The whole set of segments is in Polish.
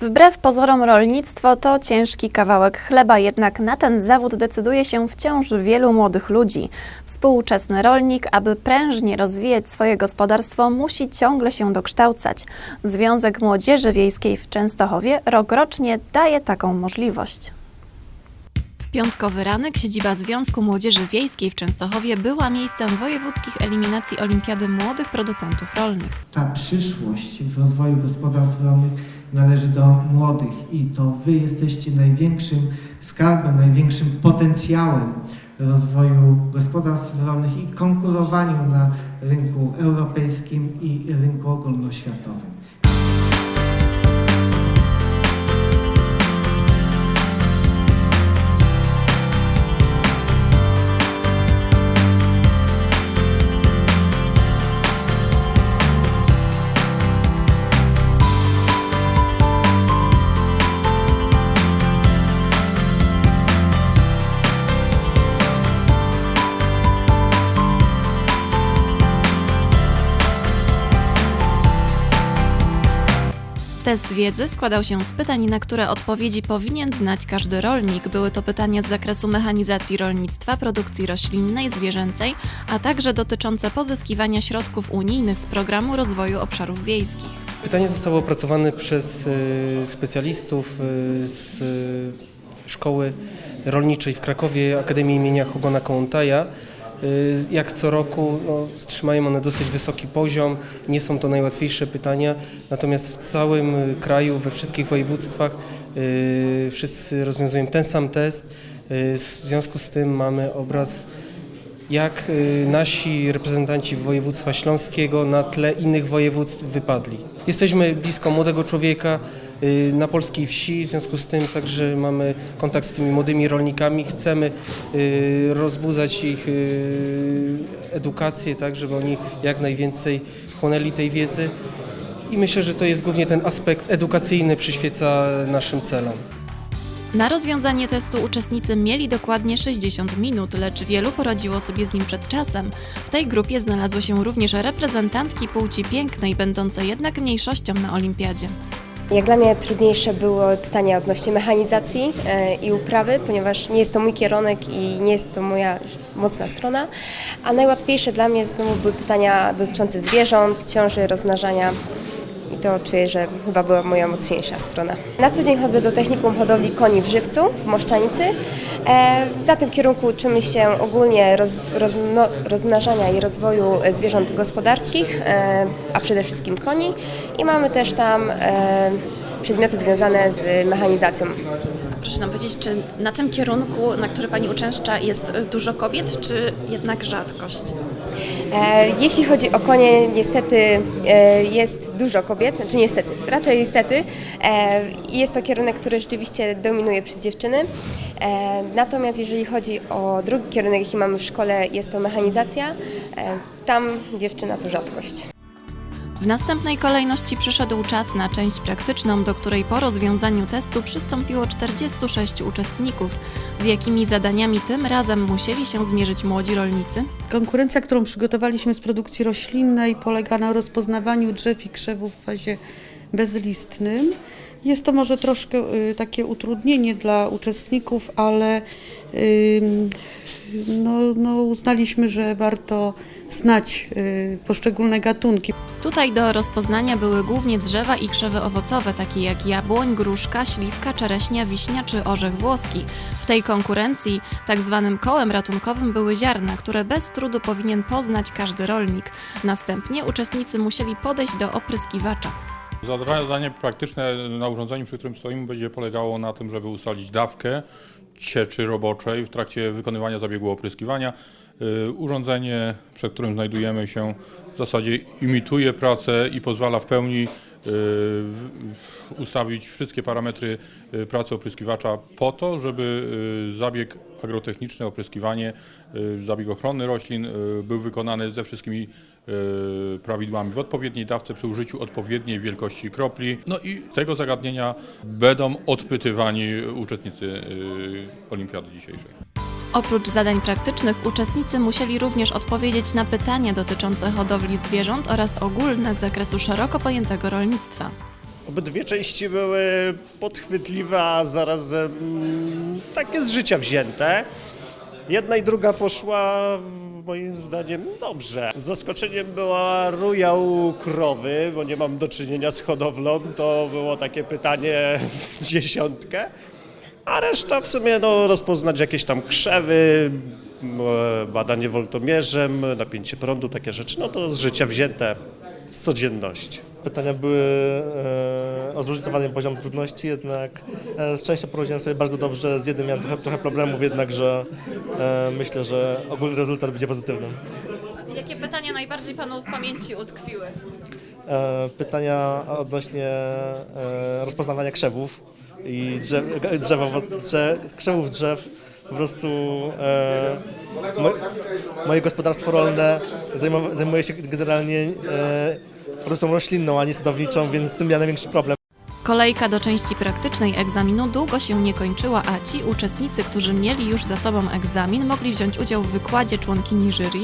Wbrew pozorom rolnictwo to ciężki kawałek chleba, jednak na ten zawód decyduje się wciąż wielu młodych ludzi. Współczesny rolnik, aby prężnie rozwijać swoje gospodarstwo, musi ciągle się dokształcać. Związek Młodzieży Wiejskiej w Częstochowie rokrocznie daje taką możliwość. W piątkowy ranek siedziba Związku Młodzieży Wiejskiej w Częstochowie była miejscem wojewódzkich eliminacji Olimpiady Młodych Producentów Rolnych. ta przyszłość w rozwoju gospodarstw rolnych należy do młodych i to Wy jesteście największym skarbem, największym potencjałem rozwoju gospodarstw rolnych i konkurowaniu na rynku europejskim i rynku ogólnoświatowym. Test wiedzy składał się z pytań, na które odpowiedzi powinien znać każdy rolnik. Były to pytania z zakresu mechanizacji rolnictwa, produkcji roślinnej, zwierzęcej, a także dotyczące pozyskiwania środków unijnych z programu rozwoju obszarów wiejskich. Pytanie zostało opracowane przez y, specjalistów y, z y, Szkoły Rolniczej w Krakowie, Akademii imienia Hogona Kołątaja. Y, Jak co roku no, trzymają one dosyć wysoki poziom, nie są to najłatwiejsze pytania, natomiast w całym y, kraju, we wszystkich województwach y, wszyscy rozwiązują ten sam test. W związku z tym mamy obraz jak nasi reprezentanci województwa śląskiego na tle innych województw wypadli. Jesteśmy blisko młodego człowieka na polskiej wsi, w związku z tym także mamy kontakt z tymi młodymi rolnikami. Chcemy y, rozbudzać ich y, edukację, tak, żeby oni jak najwięcej chłonęli tej wiedzy. I myślę, że to jest głównie ten aspekt edukacyjny przyświeca naszym celom. Na rozwiązanie testu uczestnicy mieli dokładnie 60 minut, lecz wielu poradziło sobie z nim przed czasem. W tej grupie znalazły się również reprezentantki płci pięknej, będące jednak mniejszością na olimpiadzie. Jak dla mnie trudniejsze były pytania odnośnie mechanizacji e, i uprawy, ponieważ nie jest to mój kierunek i nie jest to moja mocna strona, a najłatwiejsze dla mnie znowu były pytania dotyczące zwierząt, ciąży, rozmnażania i to czuję, że chyba była moja mocniejsza strona. Na co dzień chodzę do technikum hodowli koni w Żywcu, w Moszczanicy. E, Na tym kierunku uczymy się ogólnie roz, rozmnażania i rozwoju e, zwierząt gospodarskich, e, a przede wszystkim koni i mamy też tam e, przedmioty związane z mechanizacją. Proszę nam powiedzieć, czy na tym kierunku, na który Pani uczęszcza, jest dużo kobiet, czy jednak rzadkość? E, Jeśli chodzi o konie, niestety e, jest dużo kobiet, czy niestety, raczej niestety. E, Jest to kierunek, który rzeczywiście dominuje przez dziewczyny. Natomiast jeżeli chodzi o drugi kierunek, jaki mamy w szkole, jest to mechanizacja. Tam dziewczyna to rzadkość. W następnej kolejności przyszedł czas na część praktyczną, do której po rozwiązaniu testu przystąpiło 46 uczestników. Z jakimi zadaniami tym razem musieli się zmierzyć młodzi rolnicy? Konkurencja, którą przygotowaliśmy z produkcji roślinnej, polega na rozpoznawaniu drzew i krzewów w fazie bezlistnym. Jest to może troszkę y, takie utrudnienie dla uczestników, ale no, no, uznaliśmy, że warto znać y, poszczególne gatunki. Tutaj do rozpoznania były głównie drzewa i krzewy owocowe, takie jak jabłoń, gruszka, śliwka, czereśnia, wiśnia czy orzech włoski. W tej konkurencji tak zwanym kołem ratunkowym były ziarna, które bez trudu powinien poznać każdy rolnik. Następnie uczestnicy musieli podejść do opryskiwacza. Zadanie praktyczne na urządzeniu, przy którym stoimy, będzie polegało na tym, żeby ustalić dawkę cieczy roboczej w trakcie wykonywania zabiegu opryskiwania. Y, Urządzenie, przed którym znajdujemy się, w zasadzie imituje pracę i pozwala w pełni y, ustawić wszystkie parametry y, pracy opryskiwacza po to, żeby zabieg agrotechniczny, opryskiwanie, zabieg ochrony roślin był wykonany ze wszystkimi prawidłami w odpowiedniej dawce przy użyciu odpowiedniej wielkości kropli. No i tego zagadnienia będą odpytywani uczestnicy y, olimpiady dzisiejszej. Oprócz zadań praktycznych, uczestnicy musieli również odpowiedzieć na pytania dotyczące hodowli zwierząt oraz ogólne z zakresu szeroko pojętego rolnictwa. Obydwie części były podchwytliwe, a zarazem mm, takie z życia wzięte. Jedna i druga poszła moim zdaniem dobrze. Zaskoczeniem była ruja u krowy, bo nie mam do czynienia z hodowlą. To było takie pytanie w dziesiątkę. A reszta w sumie no, rozpoznać jakieś tam krzewy, e, badanie woltomierzem, napięcie prądu, takie rzeczy. No to z życia wzięte, z codzienności. Pytania były e, o zróżnicowany poziom trudności, jednak e, z częścią poradziłem sobie bardzo dobrze. Z jednym miałem trochę, trochę problemów, jednakże e, myślę, że ogólny rezultat będzie pozytywny. Jakie pytania najbardziej Panu w pamięci utkwiły? E, pytania odnośnie e, rozpoznawania krzewów i drzew, drzewa, drze, krzewów drzew. Po prostu e, mo, moje gospodarstwo rolne zajmowa- zajmuje się generalnie e, produkcją roślinną, a nie sadowniczą, więc z tym miałem największy problem. Kolejka do części praktycznej egzaminu długo się nie kończyła, a ci uczestnicy, którzy mieli już za sobą egzamin, mogli wziąć udział w wykładzie członkini jury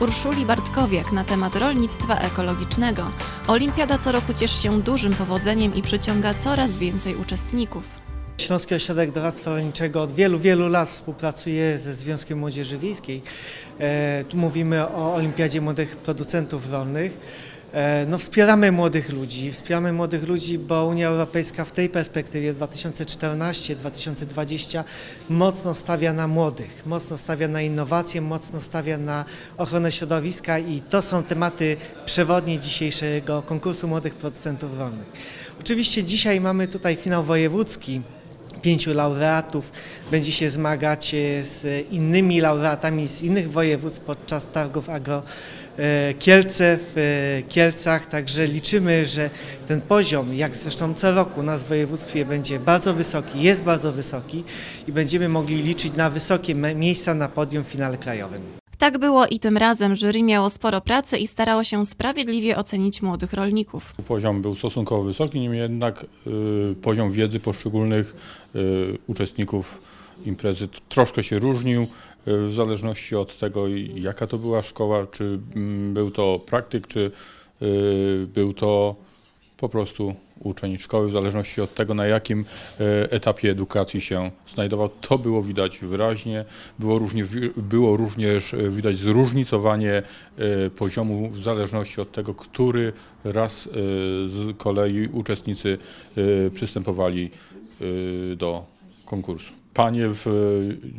Urszuli Bartkowiak na temat rolnictwa ekologicznego. Olimpiada co roku cieszy się dużym powodzeniem i przyciąga coraz więcej uczestników. Śląski Ośrodek Doradztwa Rolniczego od wielu, wielu lat współpracuje ze Związkiem Młodzieży Wiejskiej. E, tu mówimy o Olimpiadzie Młodych Producentów Rolnych. E, no, wspieramy młodych ludzi, wspieramy młodych ludzi, bo Unia Europejska w tej perspektywie 2014-2020 mocno stawia na młodych, mocno stawia na innowacje, mocno stawia na ochronę środowiska i to są tematy przewodnie dzisiejszego konkursu młodych producentów rolnych. Oczywiście dzisiaj mamy tutaj finał wojewódzki pięciu laureatów będzie się zmagać e, z innymi laureatami z innych województw podczas targów Agro e, Kielce w e, Kielcach, także liczymy, że ten poziom, jak zresztą co roku u nas w województwie będzie bardzo wysoki, jest bardzo wysoki i będziemy mogli liczyć na wysokie miejsca na podium w finale krajowym. Tak było i tym razem jury miało sporo pracy i starało się sprawiedliwie ocenić młodych rolników. Poziom był stosunkowo wysoki, niemniej jednak y, poziom wiedzy poszczególnych y, uczestników imprezy troszkę się różnił y, w zależności od tego, jaka to była szkoła, czy mm, był to praktyk, czy y, był to po prostu uczeń szkoły, w zależności od tego, na jakim e, etapie edukacji się znajdował. To było widać wyraźnie. Było, równie, było również e, widać zróżnicowanie e, poziomu w zależności od tego, który raz z kolei uczestnicy przystępowali do konkursu. Panie w e,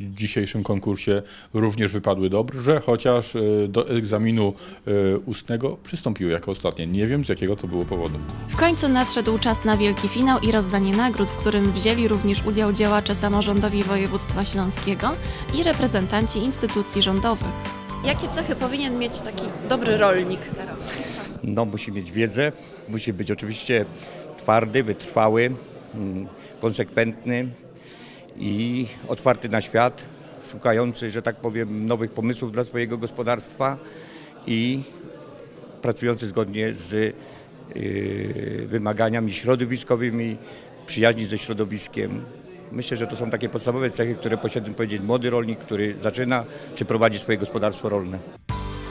dzisiejszym konkursie również wypadły dobrze, chociaż e, do egzaminu e, ustnego przystąpiły jako ostatnie. Nie wiem z jakiego to było powodu. W końcu nadszedł czas na wielki finał i rozdanie nagród, w którym wzięli również udział działacze samorządowi województwa śląskiego i reprezentanci instytucji rządowych. Jakie cechy powinien mieć taki dobry rolnik teraz? No, musi mieć wiedzę, musi być oczywiście twardy, wytrwały, mm, konsekwentny i otwarty na świat, szukający, że tak powiem, nowych pomysłów dla swojego gospodarstwa i pracujący zgodnie z yy, wymaganiami środowiskowymi, przyjaźni ze środowiskiem. Myślę, że to są takie podstawowe cechy, które posiada powiedzieć młody rolnik, który zaczyna czy prowadzi swoje gospodarstwo rolne.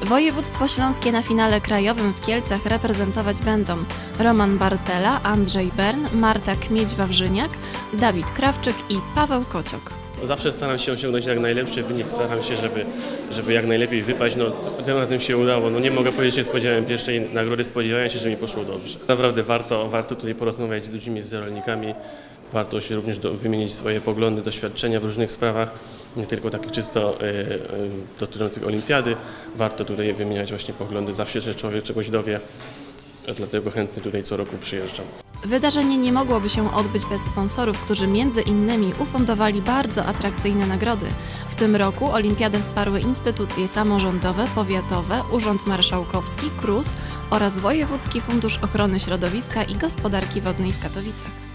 Województwo śląskie na finale krajowym w Kielcach reprezentować będą Roman Bartela, Andrzej Bern, Marta Kmieć-Wawrzyniak, Dawid Krawczyk i Paweł Kociok. Zawsze staram się osiągnąć jak najlepszy wynik, staram się, żeby, żeby jak najlepiej wypaść. No, tym razem się udało. No, nie mogę powiedzieć, że spodziewałem pierwszej nagrody, spodziewałem się, że mi poszło dobrze. Naprawdę warto, warto tutaj porozmawiać z ludźmi, z rolnikami. Warto się również do, wymienić swoje poglądy, doświadczenia w różnych sprawach, nie tylko takich czysto e, e, dotyczących olimpiady. Warto tutaj wymieniać właśnie poglądy, zawsze że człowiek czegoś dowie. Dlatego chętnie tutaj co roku przyjeżdżam. Wydarzenie nie mogłoby się odbyć bez sponsorów, którzy między innymi ufundowali bardzo atrakcyjne nagrody. W tym roku olimpiadę wsparły instytucje samorządowe, powiatowe, Urząd Marszałkowski, KRUS oraz Wojewódzki Fundusz Ochrony Środowiska i Gospodarki Wodnej w Katowicach.